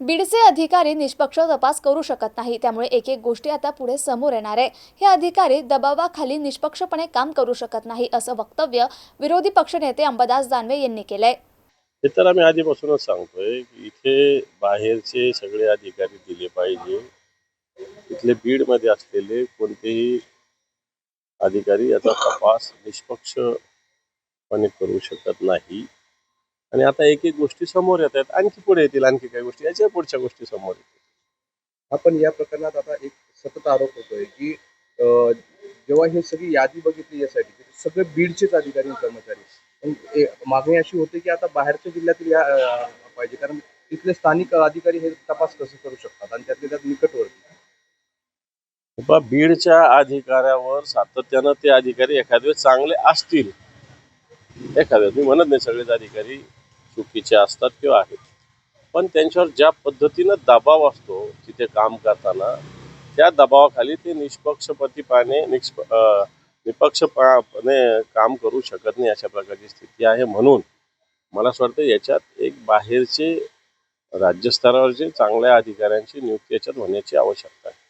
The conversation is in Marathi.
बीडचे अधिकारी निष्पक्ष तपास करू शकत नाही. त्यामुळे एक एक गोष्टी आता पुढे समोर येणार आहे. हे अधिकारी दबावाखाली निष्पक्षपणे काम करू शकत नाही असं वक्तव्य विरोधी पक्षनेते अंबादास दानवे यांनी केलंय. हे तर आम्ही आधीपासूनच सांगतोय की इथे बाहेरचे सगळे अधिकारी दिले पाहिजे. इथले बीडमध्ये असलेले कोणतेही अधिकारी याचा तपास निष्पक्षपणे करू शकत नाही. आणि आता एक एक गोष्टी समोर येत आहेत. आणखी पुढे येतील आणखी काही गोष्टी. याच्या पुढच्या गोष्टी समोर येतील. आपण या प्रकरणात आता एक सतत आरोप होतोय की अं, जेव्हा हे सगळी यादी बघितली यासाठी सगळे बीडचेच अधिकारी कर्मचारी. मागणी अशी होते की आता बाहेरच्या जिल्ह्यातील या पाहिजे. कारण तिथले स्थानिक अधिकारी हे तपास कसे करू शकतात? आणि त्यातले त्यात निकटवर्ती. बा बीडच्या अधिकाऱ्यावर सातत्यानं ते अधिकारी एखाद्या चांगले असतील. एखाद्या मी म्हणत नाही सगळेच अधिकारी चुकीचे असतात किंवा आहेत. पण त्यांच्यावर ज्या पद्धतीनं दबाव असतो तिथे काम करताना त्या दबावाखाली ते निष्पक्षपातीपणे निष्प अं, निपक्षपणे काम करू शकत नाही अशा प्रकारची स्थिती आहे म्हणून मला असं वाटतं याच्यात एक बाहेरचे राज्यस्तरावरचे चांगल्या अधिकाऱ्यांची नियुक्ती याच्यात होण्याची आवश्यकता आहे.